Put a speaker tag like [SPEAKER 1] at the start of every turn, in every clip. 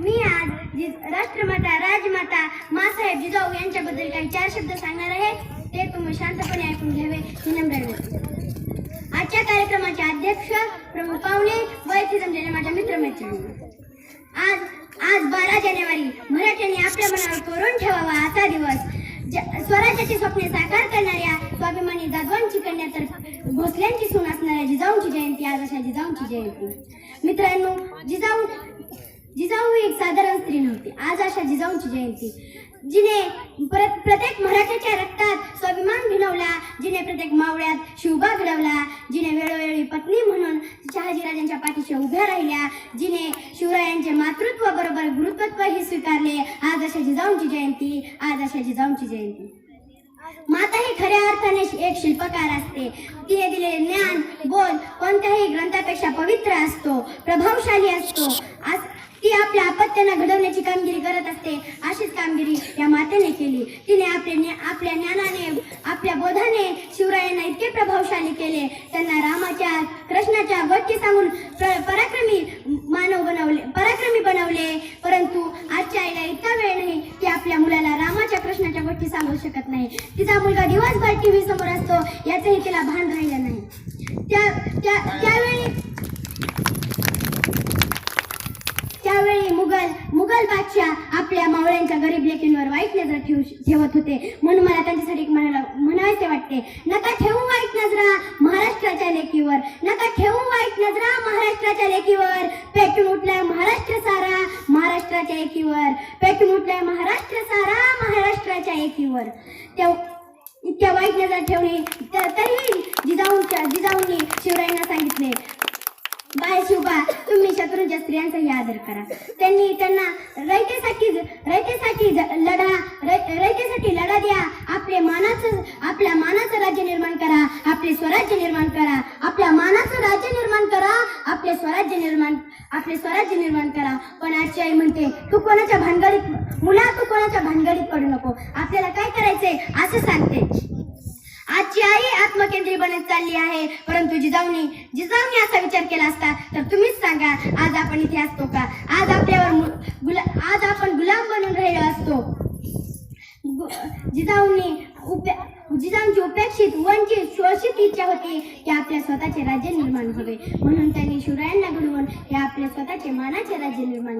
[SPEAKER 1] मी आज जि- राष्ट्रमाता राजमाता मासाहेब जिजाऊ यांच्याबद्दल काही चार शब्द सांगणार आहे. ते तुम्ही शांतपणे ऐकून घ्यावे. ही आजच्या कार्यक्रमाचे अध्यक्ष प्रमुख पाहुणे व इथे जमलेले माझ्या मित्रमैत्रिणी. आज आज बारा जानेवारी मराठ्यांनी आपल्या मनावर कोरून ठेवावा असा दिवस. ज- स्वराज्याची स्वप्ने साकार करणाऱ्या स्वाभिमानी जाधवांची कन्या तर भोसल्यांची सून असणाऱ्या जिजाऊंची जयंती आज अशा जिजाऊंची जयंती. मित्रांनो जिजाऊ जिजाऊ एक साधारण स्त्री नव्हती. आज अशा जिजाऊंची जयंती. जिने प्र- प्रत्येक मराठ्याच्या रक्तात स्वाभिमान भिनवला जिने प्रत्येक मावळ्यात शिवबा घडवला जिने वेळोवेळी पत्नी म्हणून शहाजीराजांच्या पाठीशी उभ्या राहिल्या. जिने शिवरायांचे मातृत्व बरोबर गुरुत्वत्वही स्वीकारले. आज अशा जिजाऊंची जयंती. आज अशा जिजाऊंची जयंती. माता ही खऱ्या अर्थाने एक शिल्पकार असते. तिने दिलेले ज्ञान बोल कोणत्याही ग्रंथापेक्षा पवित्र असतो. प्रभावशाली असतो. आपल्या घडवण्याची कामगिरी करत असते. अशीच कामगिरी या मातेने केली. तिने आपले आपल्या ज्ञानाने आपल्या बोधाने शिवरायांना इतके प्रभावशाली केले. त्यांना रामाच्या कृष्णाच्या गोष्टी सांगून पराक्रमी मानव बनवले पराक्रमी बनवले. परंतु आजच्या आईला इतका वेळ नाही की आपल्या मुलाला रामाच्या कृष्णाच्या गोष्टी सांगू शकत नाही. तिचा मुलगा दिवसभर टीव्ही समोर असतो याचंही तिला भान राहिलं नाही. त्या त्यावेळी त्यावेळी मुघल बादशाह आपल्या मावळ्यांच्या गरीब लेकींवर वाईट नजर ठेवू ठेवत होते. म्हणून मला त्यांच्यासाठी एक म्हणायला म्हणायचे वाटते नका ठेवू वाईट नजरा महाराष्ट्राच्या लेकीवर. नका ठेवू वाईट नजरा महाराष्ट्राच्या लेकीवर. पेटून उठलाय महाराष्ट्र सारा महाराष्ट्राच्या एकीवर. पेटून उठलाय महाराष्ट्र सारा महाराष्ट्राच्या एकीवर. त्या इतक्या वाईट नजर ठेवणे त- तरीही जिजाऊंच्या जिजाऊंनी शिवरायांना सांगितले. बाय शिवबा तुम्ही स्त्रियांचाही आदर करा. त्यांनी त्यांना रयतेसाठी रयतेसाठी लढा रयतेसाठी लढा द्या. आपले मानाचं आपल्या मानाचं राज्य निर्माण करा. आपले स्वराज्य निर्माण करा. आपल्या मानाचं राज्य निर्माण करा. आपले स्वराज्य निर्माण आपले स्वराज्य निर्माण करा. पण आजची आई म्हणते तू कोणाच्या भानगडीत मुला तू कोणाच्या भानगडीत पडू नको. आपल्याला काय करायचंय? असं सांगते. आत्मकेंद्री चालली आहे. परंतु जिजाऊनी जिजाऊनी असा विचार केला असता तर तुम्हीच सांगा आज आपण इथे असतो का? आज आपल्यावर गुला आज आपण गुलाम बनून राहिलो असतो. जिजाऊनी जिजाऊंनी उपे जिजाऊंची उपेक्षित वंचित शोषित इच्छा होती की आपल्या स्वतःचे राज्य निर्माण व्हावे. म्हणून त्यांनी शिवरायांना घडवून हे आपले स्वतःचे मानाचे राज्य निर्माण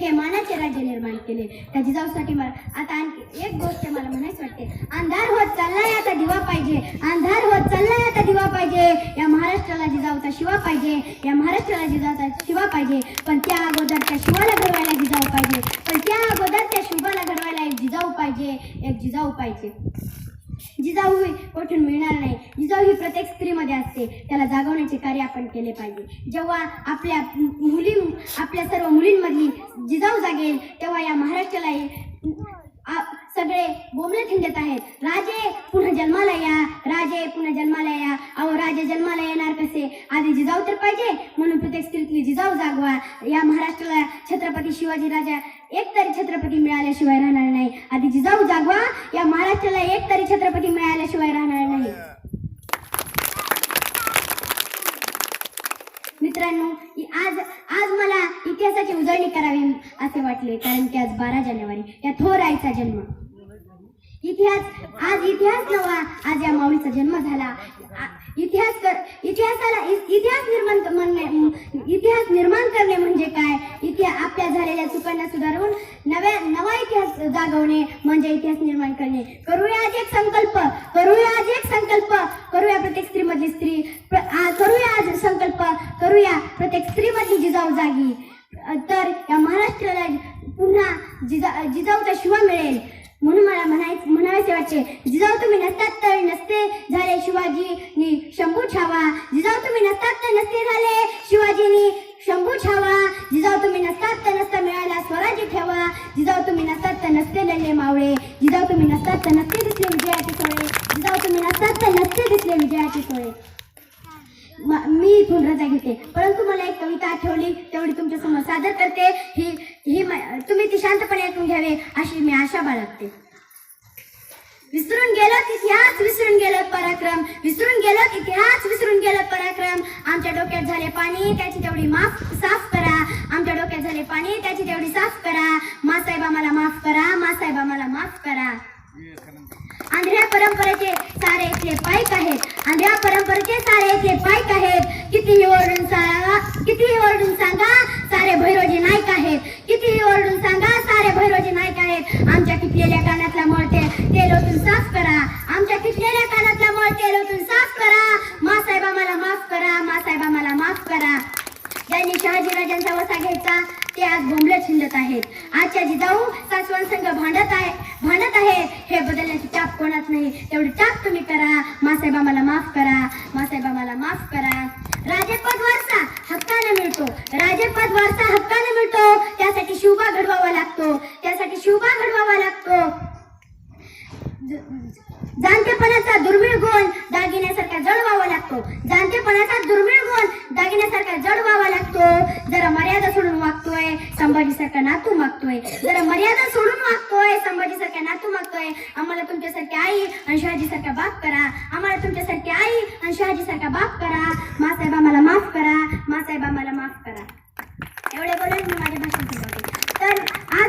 [SPEAKER 1] हे मानाचे राज्य निर्माण केले. त्या जिजाऊसाठी मला आता आणखी एक गोष्ट मला म्हणायच वाटते. अंधार होत चाललाय आता दिवा पाहिजे. अंधार होत चाललाय आता दिवा पाहिजे. या महाराष्ट्राला जिजाऊचा शिवा पाहिजे. या महाराष्ट्राला जिजाऊचा शिवा पाहिजे. पण त्या अगोदर त्या शिवाला घडवायला जिजाऊ पाहिजे. पण त्या अगोदर त्या शिवाला घडवायला एक जिजाऊ पाहिजे. एक जिजाऊ पाहिजे. जिजाऊ ही मिळणार नाही. जिजाऊ ही प्रत्येक स्त्रीमध्ये असते. त्याला जागवण्याचे कार्य आपण केले पाहिजे. जेव्हा आपल्या मुली आपल्या सर्व मुलींमधली जिजाऊ जागेल तेव्हा या महाराष्ट्राला सगळे बोमले थिंडत आहेत. राजे पुन्हा जन्माला या राजे पुन्हा जन्माला या. अहो राजे जन्माला येणार कसे? आधी जिजाऊ तर पाहिजे म्हणून प्रत्येक स्त्रीतली जिजाऊ जागवा. या महाराष्ट्राला छत्रपती शिवाजी राजा एक तरी छत्रपती मिळाल्याशिवाय राहणार नाही. आधी जिजाऊ जागवा या महाराष्ट्राला एक तरी छत्रपती मिळाल्याशिवाय राहणार नाही. मित्रांनो आज आज मला इतिहासाची उजळणी करावी असे वाटले कारण की आज बारा जानेवारी या थोर आईचा जन्म. इतिहास आज इतिहास नवा आज या माऊलीचा जन्म झाला. इतिहास कर इतिहासाला इ- इतिहास निर्माण म्हणणे इतिहास निर्माण करणे म्हणजे काय? इतिहास आपल्या झालेल्या चुकांना सुधारून नव्या नवा इतिहास जागवणे म्हणजे इतिहास निर्माण करणे. करूया आज एक संकल्प करूया आज एक संकल्प करूया प्रत्येक स्त्रीमधली स्त्री करूया आज संकल्प करूया प्रत्येक स्त्रीमधली जिजाऊ जागी. तर या महाराष्ट्राला पुन्हा जिजा जिजाऊचा शिवा मिळेल. म्हणून मला करायचे जिजाऊ तुम्ही नसतात तर नसते झाले शिवाजीनी शंभू छावा जिजाऊ तुम्ही नसतात तर नसते झाले शिवाजीनी शंभू छावा जिजाऊ तुम्ही नसतात तर नसता मिळाला स्वराज्य ठेवा जिजाऊ तुम्ही नसतात तर नसते लढले मावळे जिजाऊ तुम्ही नसतात तर नसते दिसले विजयाचे सोळे जिजाऊ तुम्ही नसतात तर नसते दिसले विजयाचे सोळे मी इथून रजा घेते परंतु मला एक कविता आठवली तेवढी तुमच्यासमोर सादर करते ही ही तुम्ही ती शांतपणे ऐकून घ्यावे अशी मी आशा बाळगते विसरून गेलो इतिहास विसरून गेलो पराक्रम विसरून गेलो इतिहास विसरून गेलो पराक्रम. आमच्या डोक्यात झाले पाणी त्याची तेवढी माफ साफ करा. आमच्या डोक्यात झाले पाणी त्याची तेवढी साफ करा. मासाहेब आम्हाला माफ करा मासाहेब आम्हाला माफ करा. आंध्र्या परंपरेचे सारे इथले पाईक आहेत. आंध्र्या परंपरेचे सारे इथले पाईक आहेत. कितीही ओरडून सांगा कितीही ओरडून सांगा सारे भैरोजी नाईक आहेत. कितीही ओरडून सांगा सारे भैरोजी नाईक आहेत. आमच्या टिपलेल्या कानातला मळते ते लोटून साफ करा आमच्या किटलेल्या कानातला मळते लोटून साफ करा मासाहेब आम्हाला माफ करा मासाहेब आम्हाला माफ करा ज्यांनी शहाजीराजांचा वसा घ्यायचा ते आज आहेत. आजच्या जिजाऊ सासवण संघ भांडत आहे भांडत आहे. हे बदलण्याची चाप कोणाच नाही. तेवढी चाप तुम्ही करा. मासाहेब आम्हाला माफ करा. मासाहेब आम्हाला माफ करा. राजेपद वारसा हक्काने मिळतो. राजेपद वारसा हक्काने मिळतो. त्यासाठी शिवबा घडवावा लागतो. त्यासाठी शिवबा घडवावा लागतो. जाणतेपणाचा दुर्मिळ गुण दागिन्यासारखा जडवावा लागतो. जाणतेपणाचा दुर्मिळ गुण दागिन्यासारखा जडवावा लागतो जरा मर्यादा सोडून वागतोय संभाजीसारखा नातू मागतोय. जरा मर्यादा सोडून वागतोय संभाजीसारखा नातू मागतोय. आम्हाला तुमच्यासारखी आई आणि शहाजीसारखा बाप करा. आम्हाला तुमच्यासारखी आई आणि शहाजीसारखा बाप करा. मासाहेब आम्हाला माफ करा. मासाहेब आम्हाला माफ करा.